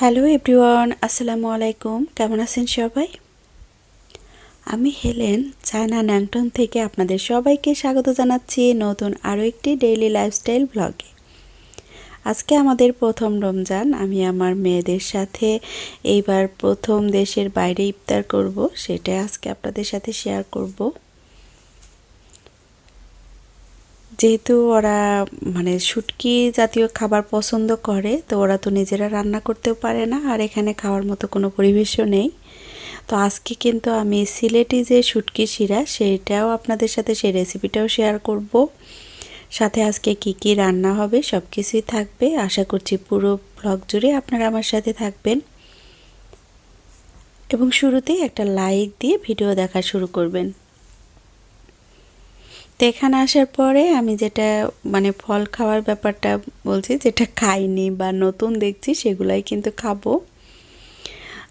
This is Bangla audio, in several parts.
হ্যালো এভরিওয়ান, আসসালামু আলাইকুম। কেমন আছেন সবাই? আমি হেলেন, চায়না ন্যাংটন থেকে আপনাদের সবাইকে স্বাগত জানাচ্ছি নতুন আরও একটি ডেইলি লাইফস্টাইল ব্লগে আজকে আমাদের প্রথম রমজান, আমি আমার মেয়েদের সাথে এইবার প্রথম দেশের বাইরে ইফতার করব, সেটা আজকে আপনাদের সাথে শেয়ার করব। যেহেতু ওরা মানে শুটকি জাতীয় খাবার পছন্দ করে, তো ওরা তো নিজেরা রান্না করতেও পারে না, আর এখানে খাওয়ার মতো কোনো পরিবেশও নেই। তো আজকে কিন্তু আমি সিলেটি যে শুটকি শিরা সেইটাও আপনাদের সাথে, সেই রেসিপিটাও শেয়ার করব। সাথে আজকে কি কি রান্না হবে সব কিছুই থাকবে। আশা করছি পুরো ব্লগ জুড়ে আপনারা আমার সাথে থাকবেন। এবং শুরুতেই একটা লাইক দিয়ে ভিডিও দেখা শুরু করবেন। তো এখানে আসার পরে আমি যেটা মানে ফল খাওয়ার ব্যাপারটা বলছি, যেটা খাইনি বা নতুন দেখছি সেগুলাই কিন্তু খাব।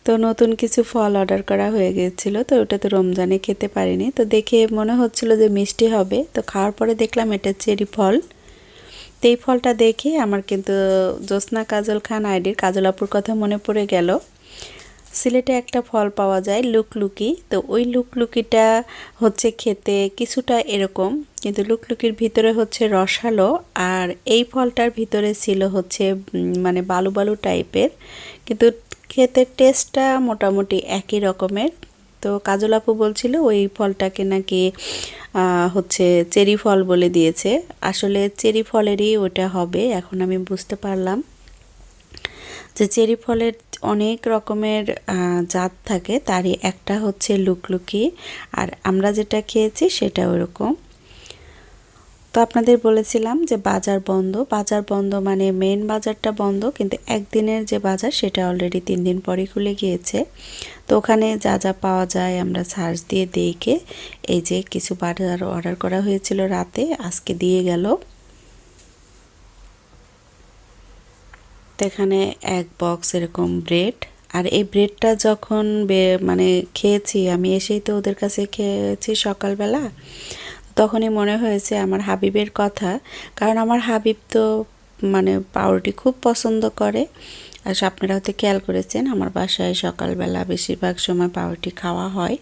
তো নতুন কিছু ফল অর্ডার করা হয়ে গিয়েছিল, তো ওটা তো রমজানে খেতে পারিনি। তো দেখে মনে হচ্ছিল যে মিষ্টি হবে, তো খাওয়ার পরে দেখলাম এটা চেরি ফল। তো এই ফলটা দেখে আমার কিন্তু জ্যোৎস্না কাজল খান আইডির কাজল আপুর কথা মনে পড়ে গেল। সিলেটে একটা ফল পাওয়া যায়, লুকলুকি। তো ওই লুকলুকিটা হচ্ছে খেতে কিছুটা এরকম, কিন্তু লুকলুকির ভিতরে হচ্ছে রসালো, আর এই ফলটার ভিতরে ছিল হচ্ছে মানে বালু বালু টাইপের। কিন্তু খেতে টেস্টটা মোটামুটি একই রকমের। তো কাজল আপু বলছিল ওই ফলটাকে নাকি হচ্ছে চেরি ফল বলে দিয়েছে। আসলে চেরি ফলেরই ওটা হবে, এখন আমি বুঝতে পারলাম। যে চেরি ফলের অনেক রকমের জাত থাকে, তারই একটা হচ্ছে লুকলুকি, আর আমরা যেটা খেয়েছি সেটা ওরকম তো আপনাদের বলেছিলাম যে বাজার বন্ধ বাজার বন্ধ মানে মেন বাজারটা বন্ধ, কিন্তু একদিনের যে বাজার সেটা অলরেডি তিন দিন পরই খুলে গিয়েছে। তো ওখানে যা যা পাওয়া যায় আমরা সার্চ দিয়ে দেখে, এই যে কিছু বাজার অর্ডার করা হয়েছিল রাতে, আজকে দিয়ে গেল। তো এখানে এক বক্স এরকম ব্রেড আর এই ব্রেডটা যখন মানে খেয়েছি, আমি এসেই তো ওদের কাছে খেয়েছি সকালবেলা, তখনই মনে হয়েছে আমার হাবিবের কথা, কারণ আমার হাবিব তো মানে পাউরুটি খুব পছন্দ করে, আর আপনারা হয়তো খেয়াল করেছেন, আমার বাসায় সকালবেলা বেশিরভাগ সময় পাউরুটি খাওয়া হয়।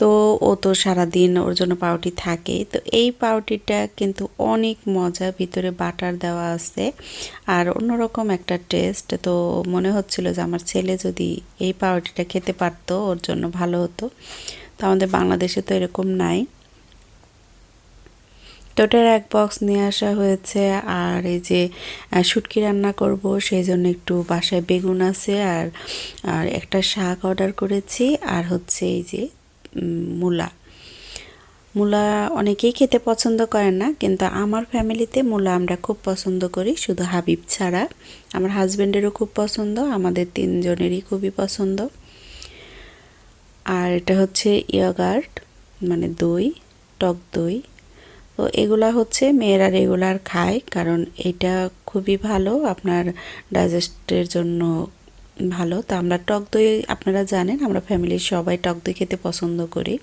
তো ও তো সারাদিন ওর জন্য পাউরুটি থাকে তো এই পাউরুটিটা কিন্তু অনেক মজা, ভিতরে বাটার দেওয়া আছে। আর অন্যরকম একটা টেস্ট, তো মনে হচ্ছিল যে আমার ছেলে যদি এই পাউরুটিটা খেতে পারতো, ওর জন্য ভালো হতো। তো আমাদের বাংলাদেশে তো এরকম নাই। ওটার এক বক্স নিয়ে আসা হয়েছে। আর এই যে শুটকি রান্না করব, সেই জন্য একটু বাসায় বেগুন আছে। আর আর একটা শাক অর্ডার করেছি। আর হচ্ছে এই যে মূলা। মূলা অনেকেই খেতে পছন্দ করেন না, কিন্তু আমার ফ্যামিলিতে মূলা আমরা খুব পছন্দ করি, শুধু হাবিব ছাড়া। আমার হাজব্যান্ডেরও খুব পছন্দ, আমাদের তিনজনেরই খুবই পছন্দ। আর এটা হচ্ছে ইয়াগার্ট মানে দই, টক দই। তো এগুলা হচ্ছে মেয়েরা রেগুলার খায়, কারণ এটা খুবই ভালো, আপনার ডাইজেস্টের জন্য ভালো। তো আমরা টক দই, আপনারা জানেন, আমরা ফ্যামিলির সবাই টক দই খেতে পছন্দ করি।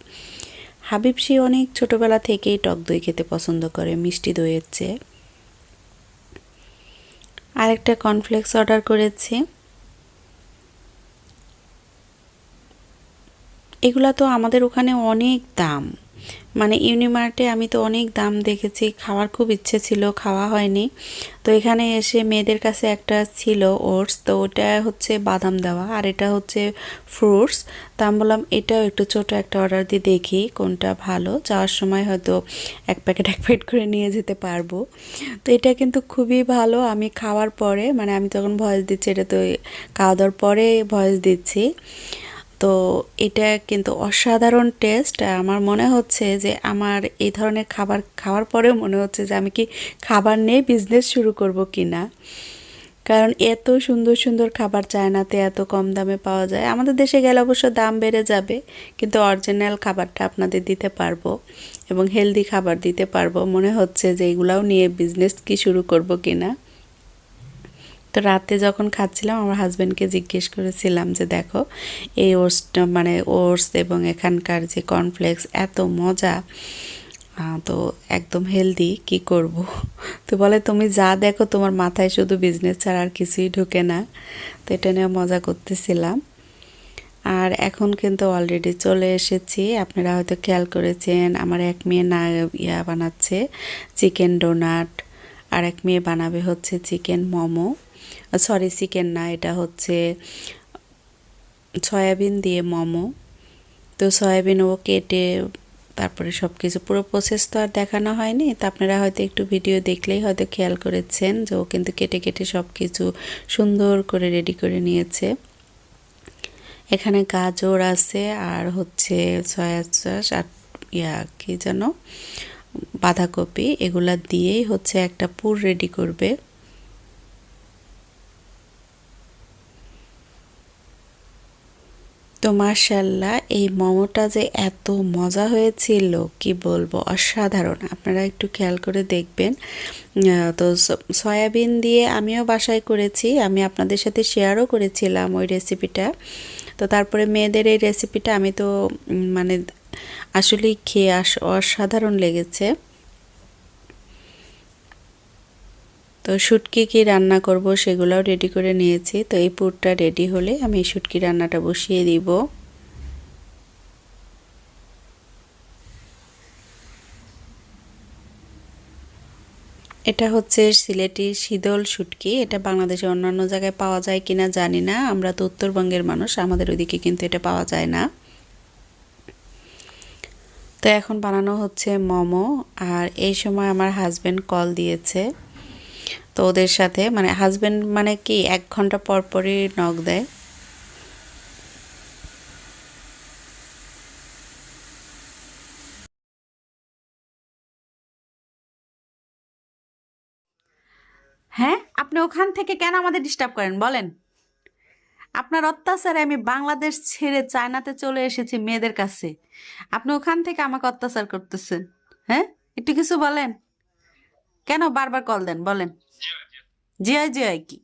হাবিব সে অনেক ছোটোবেলা থেকেই টক দই খেতে পছন্দ করে, মিষ্টি দইয়ের চেয়ে। আরেকটা কর্নফ্লেক্স অর্ডার করেছি। এগুলা তো আমাদের ওখানে অনেক দাম। মানে ইউনিমার্টে আমি তো অনেক দাম দেখেছি, খাওয়ার খুব ইচ্ছে ছিল, খাওয়া হয়নি। তো এখানে এসে মেয়েদের কাছে একটা ছিল ওটস, তো ওটা হচ্ছে বাদাম দেওয়া আর এটা হচ্ছে ফ্রুটস। তা আমি বললাম, এটাও একটু ছোট একটা অর্ডার দিয়ে দেখি কোনটা ভালো। যাওয়ার সময় হয়তো এক প্যাকেট এক প্যাকেট করে নিয়ে যেতে পারব। তো এটা কিন্তু খুবই ভালো, আমি খাওয়ার পরে মানে আমি তখন ভয়েস দিচ্ছি, এটা তো খাওয়া দাওয়ার পরে ভয়েস দিচ্ছি। তো এটা কিন্তু অসাধারণ টেস্ট আমার মনে হচ্ছে যে আমার এই ধরনের খাবার খাওয়ার পরেও মনে হচ্ছে যে আমি কি খাবার নিয়ে বিজনেস শুরু করব কি না কারণ এত সুন্দর সুন্দর খাবার চায়নাতে এত কম দামে পাওয়া যায়। আমাদের দেশে গেলে অবশ্য দাম বেড়ে যাবে, কিন্তু অরিজিনাল খাবারটা আপনাদের দিতে পারব এবং হেলদি খাবার দিতে পারব। মনে হচ্ছে যে এগুলাও নিয়ে বিজনেস কি শুরু করব কি না তো রাতে যখন খাচ্ছিলাম, আমার হাজব্যান্ডকে জিজ্ঞেস করেছিলাম যে, দেখো, এই ওটসটা মানে ওটস এবং এখানকার যে কর্নফ্লেক্স এত মজা তো একদম হেলদি কি করব? তো বলে, তুমি যা দেখো, তোমার মাথায় শুধু বিজনেস ছাড়া আর কিছুই ঢোকে না। তো এটা নিয়ে মজা করতেছিলাম। আর এখন কিন্তু অলরেডি চলে এসেছি। আপনারা হয়তো খেয়াল করেছেন, আমার এক মেয়ে না, ইয়া বানাচ্ছে চিকেন ডোনাট আর এক মেয়ে বানাবে হচ্ছে চিকেন মোমো। সরি চিকেন না, এটা হচ্ছে সয়াবিন দিয়ে মোমো। তো সয়াবিন ও কেটে তারপরে সব কিছু পুরো প্রসেস তো আর দেখানো হয়নি। তা আপনারা হয়তো একটু ভিডিও দেখলেই হয়তো খেয়াল করেছেন যে ও কিন্তু কেটে কেটে সব কিছু সুন্দর করে রেডি করে নিয়েছে। এখানে গাজর আছে আর হচ্ছে সয়া সস আর ইয়া, কি যেন, বাঁধাকপি, এগুলা দিয়েই হচ্ছে একটা পুর রেডি করবে। তো মার্শাল্লাহ এই মোমোটা যে এত মজা হয়েছিল, কি বলব, অসাধারণ। আপনারা একটু খেয়াল করে দেখবেন। তো সয়াবিন দিয়ে আমিও বাসায় করেছি, আমি আপনাদের সাথে শেয়ারও করেছিলাম ওই রেসিপিটা। তো তারপরে মেয়েদের এই রেসিপিটা আমি তো মানে আসলেই খেয়ে অসাধারণ লেগেছে। তো শুটকি কি রান্না করব সেগুলোও রেডি করে নিয়েছি। তো এই পুরটা রেডি হলে আমি শুটকি রান্নাটা বসিয়ে দিব। এটা হচ্ছে সিলেটি শীতল শুটকি। এটা বাংলাদেশে অন্যান্য জায়গায় পাওয়া যায় কিনা জানি না। আমরা তো উত্তরবঙ্গের মানুষ, আমাদের ওইদিকে কিন্তু এটা পাওয়া যায় না। তো এখন বানানো হচ্ছে মোমো। আর এই সময় আমার হাজবেন্ড কল দিয়েছে। তো ওদের সাথে মানে হাজবেন্ড মানে কি, এক ঘণ্টা পর পরই নক দেয়। হ্যাঁ আপনি ওখান থেকে কেন আমাদের ডিস্টার্ব করেন? বলেন। আপনার অত্যাচারে আমি বাংলাদেশ ছেড়ে চায়নাতে চলে এসেছি মেয়েদের কাছে। আপনি ওখান থেকে আমাকে অত্যাচার করতেছেন। হ্যাঁ একটু কিছু বলেন। কেন বারবার কল দেন? বলেন। জিআই জিআই কি?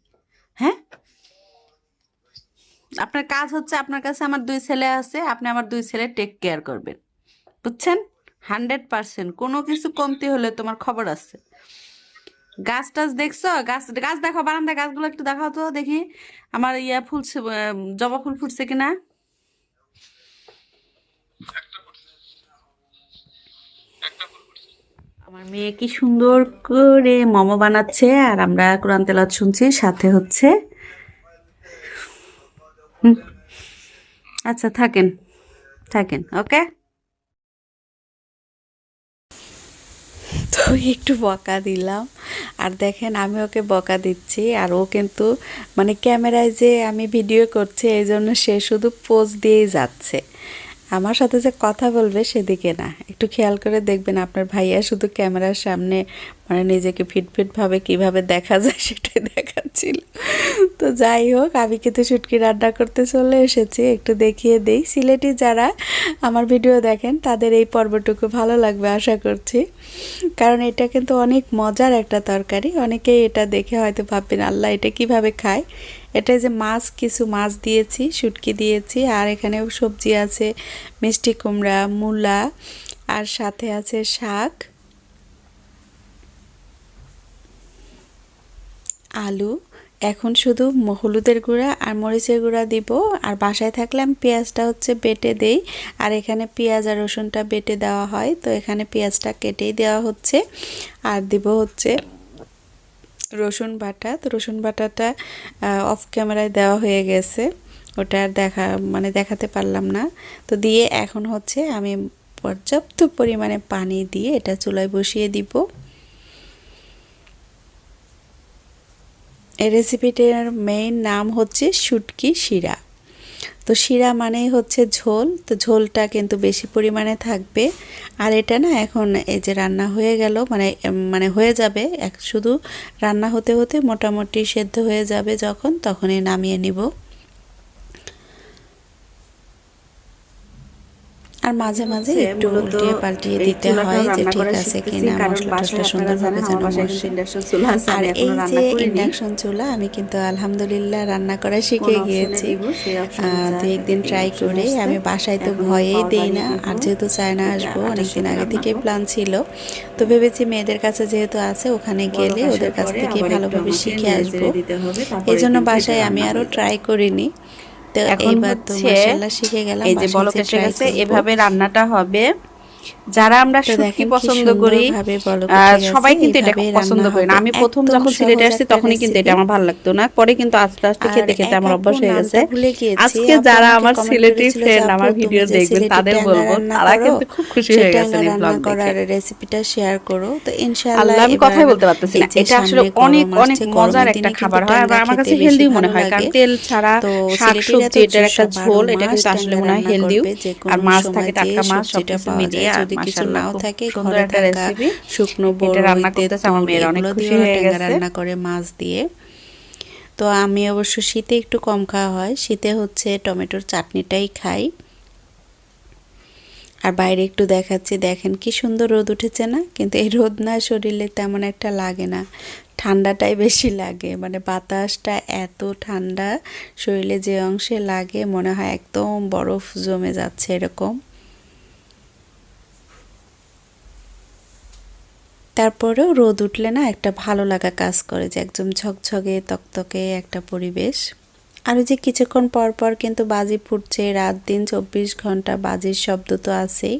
হ্যাঁ? আপনার কাজ হচ্ছে আপনার কাছে আমার দুই ছেলে আছে, আপনি আমার দুই ছেলে টেক কেয়ার করবেন। বুঝছেন? Hundred percent. কোনো কিছু কমতি হলে তোমার খবর আছে। গাছ টাছ দেখছ? গাছ গাছ দেখো বারান্দা গাছগুলো একটু দেখাও তো দেখি। আমার ইয়া ফুলছে জবা ফুল ফুটছে কিনা? আমার মেয়ে কি সুন্দর করে মোমো বানাচ্ছে আর আমরা কোরআন তেলাওয়াত শুনছি, সাথে হচ্ছে আচ্ছা থাকেন থাকেন, ওকে? তো একটু বকা দিলাম। আর দেখেন, আমি ওকে বকা দিচ্ছি, আর ও কিন্তু মানে ক্যামেরায় যে আমি ভিডিও করছি, এই জন্য সে শুধু পোজ দিয়েই যাচ্ছে। আমার সাথে যে কথা বলবে সেদিকে না। একটু খেয়াল করে দেখবেন আপনার ভাইয়া শুধু ক্যামেরার সামনে মানে নিজেকে ফিটফিটভাবে কীভাবে দেখা যায় সেটাই দেখাচ্ছিল। তো যাই হোক, আমি কিন্তু শুটকি রান্না করতে চলে এসেছি। একটু দেখিয়ে দেই। সিলেটি যারা আমার ভিডিও দেখেন, তাদের এই পর্বটুকু ভালো লাগবে আশা করছি। কারণ এটা কিন্তু অনেক মজার একটা তরকারি। অনেকেই এটা দেখে হয়তো ভাববেন, আল্লাহ, এটা কীভাবে খায়? এটা যে মাছ, কিছু মাছ দিয়েছি, শুটকি দিয়েছি, আর এখানেও সবজি আছে, মিষ্টি কুমড়া, মূলা, আর সাথে আছে শাক, আলু। এখন শুধু হলুদের গুঁড়া আর মরিচের গুঁড়া দিব, আর বাসায় থাকলে আমি পেঁয়াজটা হচ্ছে বেটে দেই, আর এখানে পেঁয়াজ আর রসুনটা বেটে দেওয়া হয়, তো এখানে পেঁয়াজটা কেটেই দেওয়া হচ্ছে, আর দিব হচ্ছে রসুন বাটা। তো রসুন বাটাটা অফ ক্যামেরায় দেওয়া হয়ে গেছে। ওটা আর দেখা মানে দেখাতে পারলাম না। তো দিয়ে এখন হচ্ছে আমি পর্যাপ্ত পরিমাণে পানি দিয়ে এটা চুলায় বসিয়ে দিব। এই রেসিপিটার মেইন নাম হচ্ছে শুটকি শিরা। তো শিরা মানেই হচ্ছে ঝোল, তো ঝোলটা কিন্তু বেশি পরিমাণে থাকবে। আর এটা না এখন এই যে রান্না হয়ে গেল মানে মানে হয়ে যাবে, এক শুধু রান্না হতে হতে মোটামুটি সেদ্ধ হয়ে যাবে যখন, তখনই নামিয়ে নিব। আর মাঝে মাঝে একটু উল্টিয়ে পাল্টিয়ে দিতে হয় যে ঠিক আছে কিনা কারণ মশলা বাসায় সুন্দরভাবে যেন বসে। আর এই যে ইন্ডাকশন চুলা আমি কিন্তু আলহামদুলিল্লাহ রান্না করা শিখে গিয়েছি। দু একদিন ট্রাই করে আমি বাসায় তো ভয়েই দেই না আর যেহেতু চায়না আসব অনেকদিন আগে থেকেই প্ল্যান ছিল। তো ভেবেছি মেয়েদের কাছে যেহেতু আছে ওখানে গেলে ওদের কাছ থেকে ভালোভাবে শিখে আসব। এই জন্য বাসায় আমি রান্না আরও ট্রাই করিনি। তো এইবার তো মাশাআল্লাহ শিখে গেলাম এই যে বলক এসে গেছে এভাবে রান্নাটা হবে। যারা আমরা শুটকি পছন্দ করি গেছে, সবাই কিন্তু এটা খুব পছন্দ করি না আমি প্রথম যখন সিলেটে আসছি তখনই কিন্তু এটা আমার ভালো লাগতো না। পরে কিন্তু আস্তে আস্তে খেতে খেতে আমার অভ্যাস হয়ে গেছে। আজকে যারা আমার সিলেটি ফ্রেন্ড আমার ভিডিও দেখবেন তাদের বলব তারা কিন্তু খুব খুশি হয়ে গেছেন এই ব্লগ করার দেখে রেসিপিটা শেয়ার করো। তো ইনশাআল্লাহ আমি কথাই বলতে পারতেছি না। এটা আসলে অনেক অনেক মজার একটা খাবার হয় ট্যাংরা আমার কাছে হেলদি মনে হয়। কারণ তেল ছাড়া তো শাক সিলেটিরা সবজি এটার একটা ঝোল এটা কিন্তু আসলে মনে হয় কোনো আর মাছ থাকে টাটকা মাছ সবজিটা সবকিছু মিলিয়ে কিছু নাও থাকে ঘরে থাকা শুকনো হয়ে রান্না করে মাছ দিয়ে। তো আমি অবশ্য শীতে একটু কম খাওয়া হয় শীতে হচ্ছে টমেটোর চাটনিটাই খাই। আর বাইরে একটু দেখাচ্ছি দেখেন কি সুন্দর রোদ উঠেছে না? কিন্তু এই রোদ না শরীরে তেমন একটা লাগে না ঠান্ডাটাই বেশি লাগে। মানে বাতাসটা এত ঠান্ডা শরীরে যে অংশে লাগে মনে হয় একদম বরফ জমে যাচ্ছে এরকম। তারপরেও রোদ উঠলে না একটা ভালো লাগা কাজ করে যে একদম ঝকঝকে, তকতকে একটা পরিবেশ। আর যে কিছুক্ষণ পর পর কিন্তু বাজি ফুটছে, রাত দিন চব্বিশ ঘণ্টা বাজির শব্দ তো আছেই।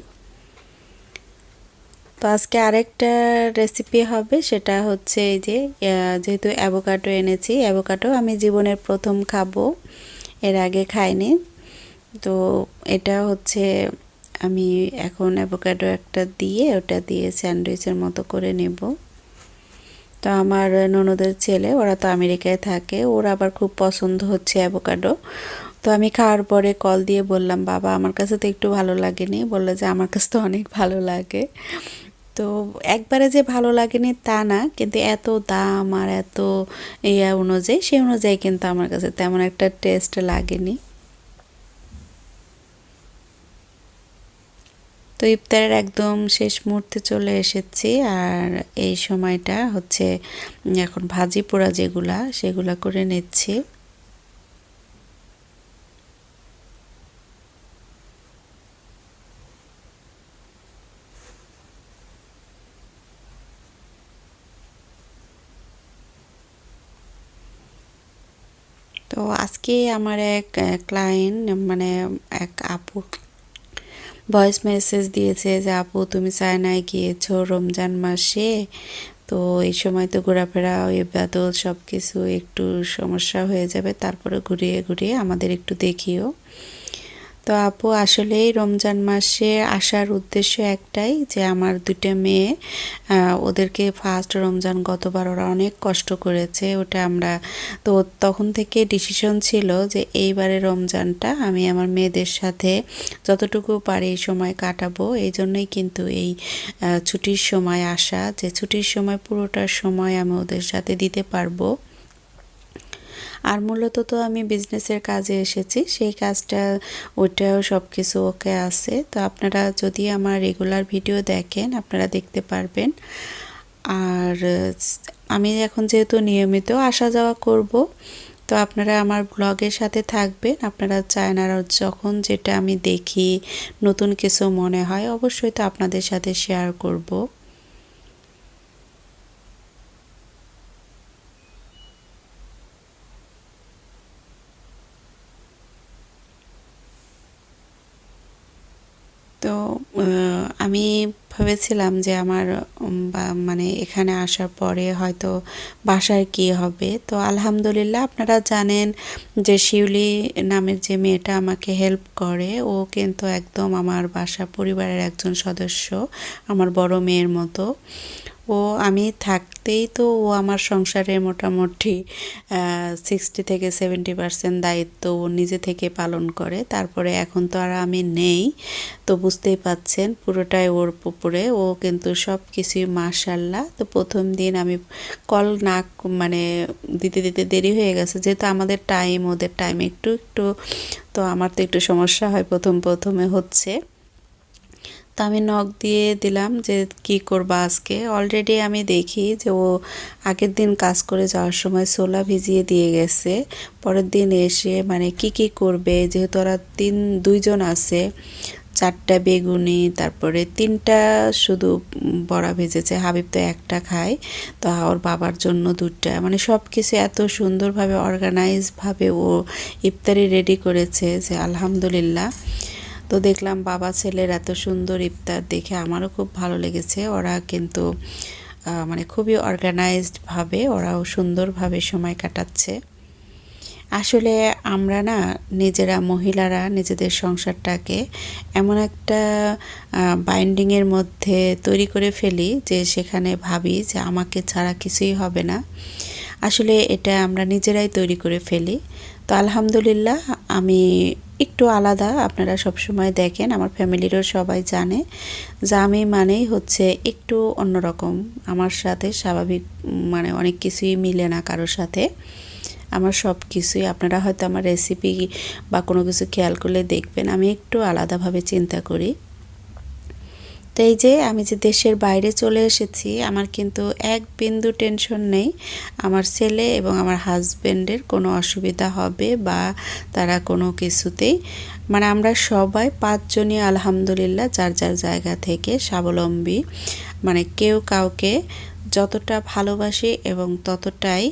তো আজকে আরেকটা রেসিপি হবে, সেটা হচ্ছে এই যে যেহেতু অ্যাভোকাডো এনেছি অ্যাভোকাডো আমি জীবনের প্রথম খাব, এর আগে খাইনি। তো এটা হচ্ছে আমি এখন অ্যাভোকাডো একটা দিয়ে ওটা দিয়ে স্যান্ডউইচের মতো করে নেব। তো আমার ননদের ছেলে, ওরা তো আমেরিকায় থাকে, ওর আবার খুব পছন্দ হচ্ছে অ্যাভোকাডো তো আমি খাওয়ার পরে কল দিয়ে বললাম, বাবা, আমার কাছে তো একটু ভালো লাগেনি। বলল যে, আমার কাছে তো অনেক ভালো লাগে। তো একবারে যে ভালো লাগেনি তা না, কিন্তু এত দাম আর এত ইয়া অনুযায়ী, সেই অনুযায়ী কিন্তু আমার কাছে তেমন একটা টেস্ট লাগেনি। তো ইফতারের একদম শেষ মুহূর্তে চলে এসেছি আর এই সময়টা হচ্ছে এখন ভাজি পোড়া যেগুলা, সেগুলা করে নিচ্ছি। তো আজকে আমার এক ক্লায়েন্ট মানে এক আপু ভয়েস মেসেজ দিয়েছে যে, আপু, তুমি চায়নায় গিয়েছো রমজান মাসে, তো এই সময় তো ঘোরাফেরা, ইবাদত সব কিছু একটু সমস্যা হয়ে যাবে, তারপরে ঘুরিয়ে ঘুরিয়ে আমাদের একটু দেখিও। তো আপু, আসলেই রমজান মাসে আসার উদ্দেশ্য একটাই যে আমার দুটো মেয়ে ওদেরকে ফার্স্ট রমজান গতবার ওরা অনেক কষ্ট করেছে, ওটা আমরা, তো তখন থেকে ডিসিশন ছিল যে এইবারে রমজানটা আমি আমার মেয়েদের সাথে যতটুকু পারি সময় কাটাবো, এই জন্যই কিন্তু এই ছুটির সময় আসা, যে ছুটির সময় পুরোটার সময় আমি ওদের সাথে দিতে পারব। আর মূলত তো আমি বিজনেসের কাজে এসেছি, সেই কাজটা, ওইটাও সব কিছু ওকে আছে। তো আপনারা যদি আমার রেগুলার ভিডিও দেখেন, আপনারা দেখতে পারবেন। আর আমি এখন যেহেতু নিয়মিত আসা যাওয়া করব, তো আপনারা আমার ব্লগের সাথে থাকবেন। আপনারা চান আর যখন যেটা আমি দেখি, নতুন কিছু মনে হয়, অবশ্যই তো আপনাদের সাথে শেয়ার করব তো আহ, আমি ভেবেছিলাম যে আমার মানে এখানে আসার পরে হয়তো বাসার কি হবে। তো আলহামদুলিল্লাহ আপনারা জানেন যে শিউলি নামের যে মেয়েটা আমাকে হেল্প করে, ও কিন্তু একদম আমার বাসা পরিবারের একজন সদস্য, আমার বড় মেয়ের মতো। ও আমি থাকতেই তো ও আমার সংসারে মোটামুটি সিক্সটি থেকে সেভেন্টি পার্সেন্ট দায়িত্ব ও নিজে থেকে পালন করে। তারপরে এখন তো আর আমি নেই, তো বুঝতেই পাচ্ছেন পুরোটাই ওর উপরে। ও কিন্তু সব কিছুই মাশাল্লাহ। তো প্রথম দিন আমি কল না মানে দিতে দিতে দেরি হয়ে গেছে। যেহেতু আমাদের টাইম ওদের টাইম একটু একটু, তো আমার তো একটু সমস্যা হয় প্রথম, প্রথমে হচ্ছে। তো আমি নখ দিয়ে দিলাম যে কি করবা আজকে। অলরেডি আমি দেখি যে ও আগের দিন কাজ করে যাওয়ার সময় ছোলা ভিজিয়ে দিয়ে গেছে। পরের দিন এসে মানে কি কি করবে? যেহেতু ওরা তিন, দুইজন আছে, চারটা বেগুনি, তারপরে তিনটা শুধু বড়া ভেজেছে, হাবিব তো একটা খায়। তো ওর বাবার জন্য দুটা মানে সব কিছু এত সুন্দরভাবে অর্গানাইজভাবে ও ইফতারি রেডি করেছে যে আলহামদুলিল্লাহ। তো দেখলাম বাবা ছেলের এত সুন্দর ইফতার দেখে আমারও খুব ভালো লেগেছে। ওরা কিন্তু মানে খুবই অর্গানাইজডভাবে ওরাও সুন্দরভাবে সময় কাটাচ্ছে। আসলে আমরা না, নিজেরা মহিলারা নিজেদের সংসারটাকে এমন একটা বাইন্ডিংয়ের মধ্যে তৈরি করে ফেলি যে সেখানে ভাবি যে আমাকে ছাড়া কিছুই হবে না। আসলে এটা আমরা নিজেরাই তৈরি করে ফেলি। তো আলহামদুলিল্লাহ আমি একটু আলাদা, আপনারা সব সময় দেখেন, আমার ফ্যামিলিরও সবাই জানে। যে আমি মানেই হচ্ছে একটু অন্যরকম। আমার সাথে স্বাভাবিক মানে অনেক কিছুই মিলে না কারোর সাথে। আমার সব কিছুই আপনারা হয়তো আমার রেসিপি বা কোনো কিছু খেয়াল করলে দেখবেন, আমি একটু আলাদাভাবে চিন্তা করি। তো এই যে আমি যে দেশের বাইরে চলে এসেছি, আমার কিন্তু এক বিন্দু টেনশন নেই। আমার ছেলে এবং আমার হাজব্যান্ডের কোনো অসুবিধা হবে বা তারা কোনো কিছুতেই মানে আমরা সবাই পাঁচজনই আলহামদুলিল্লাহ যার যার জায়গা থেকে স্বাবলম্বী। মানে কেউ কাউকে যতটা ভালোবাসি এবং ততটাই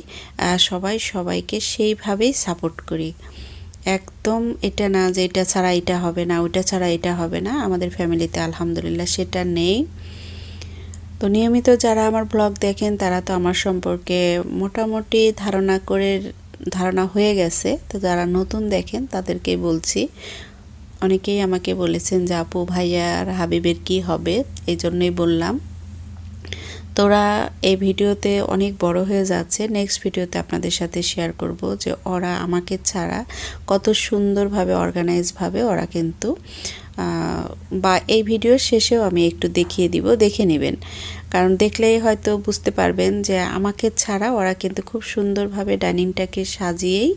সবাই সবাইকে সেইভাবেই সাপোর্ট করি। একদম এটা না যে এটা ছাড়া এটা হবে না ওটা ছাড়া এটা হবে না। আমাদের ফ্যামিলিতে আলহামদুলিল্লাহ সেটা নেই। তো নিয়মিত যারা আমার ব্লগ দেখেন, তারা তো আমার সম্পর্কে মোটামুটি ধারণা করে, ধারণা হয়ে গেছে। তো যারা নতুন দেখেন, তাদেরকে বলছি, অনেকেই আমাকে বলেছেন যে, আপু ভাইয়া আর হাবিবের কি হবে? এই জন্যই বললাম। তোরা এই ভিডিওতে অনেক বড় হয়ে যাচ্ছে নেক্সট ভিডিওতে আপনাদের সাথে শেয়ার করব যে ওরা আমাকে ছাড়া কত সুন্দরভাবে অর্গানাইজভাবে ওরা কিন্তু বা এই ভিডিওর শেষেও আমি একটু দেখিয়ে দিব, দেখে নেবেন। কারণ দেখলেই হয়তো বুঝতে পারবেন যে আমাকে ছাড়া ওরা কিন্তু খুব সুন্দরভাবে ডাইনিংটাকে সাজিয়েই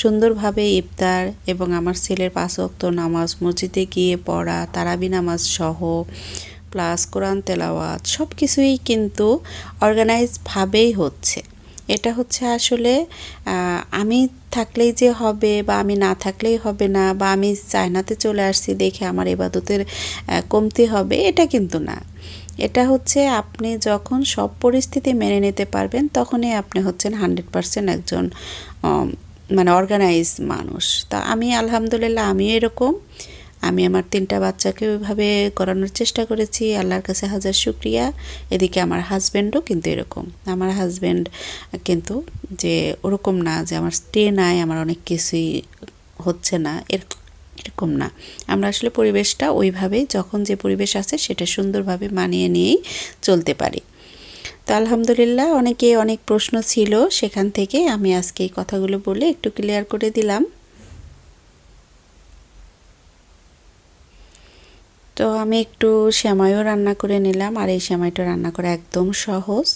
সুন্দরভাবে ইফতার এবং আমার ছেলের পাঁচ ওয়াক্ত নামাজ, মসজিদে গিয়ে পড়া, তারাবি নামাজ সহ প্লাস কোরআন তেলাওয়াত সব কিছুই কিন্তু অর্গানাইজভাবেই হচ্ছে। এটা হচ্ছে আসলে আমি থাকলেই যে হবে বা আমি না থাকলেই হবে না বা আমি চায়নাতে চলে আসছি দেখে আমার এবাদতের কমতি হবে, এটা কিন্তু না। এটা হচ্ছে আপনি যখন সব পরিস্থিতি মেনে নিতে পারবেন, তখনই আপনি হচ্ছেন হান্ড্রেড পারসেন্ট একজন মানে অর্গানাইজ মানুষ। তা আমি আলহামদুলিল্লাহ আমি এরকম। আমি আমার তিনটা বাচ্চাকে ওইভাবে করানোর চেষ্টা করেছি। আল্লাহর কাছে হাজার শুক্রিয়া। এদিকে আমার হাজব্যান্ডও কিন্তু এরকম। আমার হাজব্যান্ড কিন্তু যে ওরকম না, যে আমার স্টে নাই, আমার অনেক কিছুই হচ্ছে না, এর, এরকম না। আমরা আসলে পরিবেশটা ওইভাবেই, যখন যে পরিবেশ আছে, সেটা সুন্দরভাবে মানিয়ে নিয়েই চলতে পারি। তো আলহামদুলিল্লাহ, অনেকে অনেক প্রশ্ন ছিল সেখান থেকে আমি আজকে এই কথাগুলো বলে একটু ক্লিয়ার করে দিলাম। তো আমি একটু সেমাইও রান্না করে নিলাম আর এই সেমাইটা রান্না করা একদম সহজ।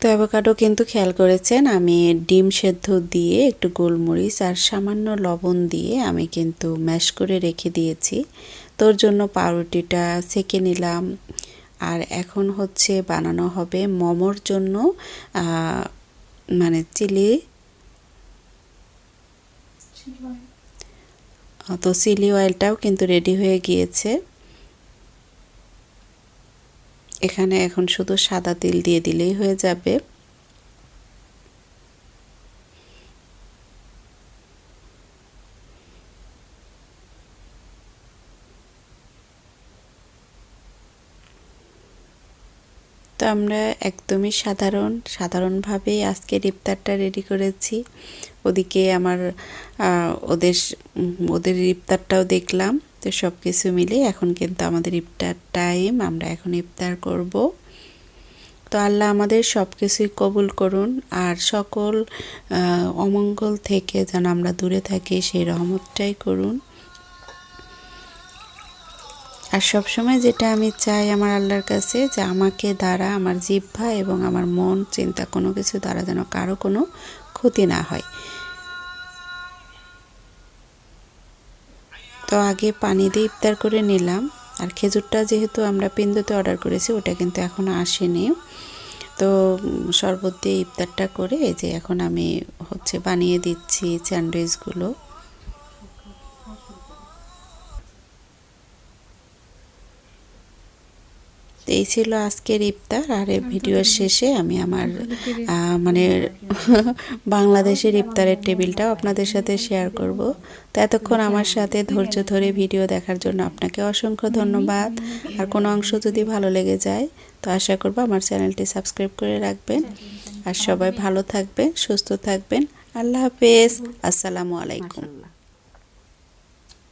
তো অ্যাভোকাডো কিন্তু খেয়াল করেছেন, আমি ডিম সেদ্ধ দিয়ে একটু গোলমরিচ আর সামান্য লবণ দিয়ে আমি কিন্তু ম্যাশ করে রেখে দিয়েছি। তোর জন্য পাউরুটিটা সেকে নিলাম। আর এখন হচ্ছে বানানো হবে মোমোর জন্য মানে চিলি তো সিলি অয়েলটাও কিন্তু রেডি হয়ে গিয়েছে। এখানে এখন শুধু সাদা তিল দিয়ে দিলেই হয়ে যাবে। তো আমরা একদমই সাধারণ, সাধারণভাবেই আজকের ইফতারটা রেডি করেছি। ওদিকে আমার ওদের ওদের ইফতারটাও দেখলাম। তো সব কিছু মিলে এখন কিন্তু আমাদের ইফতার টাইম আমরা এখন ইফতার করব। তো আল্লাহ আমাদের সব কিছুই কবুল করুন। আর সকল অমঙ্গল থেকে যেন আমরা দূরে থাকি, সেই রহমতটাই করুন। আর সবসময় যেটা আমি চাই আমার আল্লাহর কাছে, যে আমাকে দ্বারা আমার জিহ্বা এবং আমার মন, চিন্তা কোনো কিছু দ্বারা যেন কারও কোনো ক্ষতি না হয়। তো আগে পানি দিয়ে ইফতার করে নিলাম। আর খেজুরটা যেহেতু আমরা পিন্দুতে অর্ডার করেছি, ওটা কিন্তু এখনও আসেনি। তো শরবত দিয়ে ইফতারটা করে এই যে এখন আমি হচ্ছে বানিয়ে দিচ্ছি স্যান্ডউইচগুলো। এই ছিল আজকের ইফতার আর এই ভিডিওর শেষে আমি আমার মানে বাংলাদেশের ইফতারের টেবিলটাও আপনাদের সাথে শেয়ার করব। তো এতক্ষণ আমার সাথে ধৈর্য ধরে ভিডিও দেখার জন্য আপনাকে অসংখ্য ধন্যবাদ। আর কোনো অংশ যদি ভালো লেগে যায় তো আশা করব আমার চ্যানেলটি সাবস্ক্রাইব করে রাখবেন। আর সবাই ভালো থাকবেন সুস্থ থাকবেন। আল্লাহ হাফেজ। আসসালামু আলাইকুম।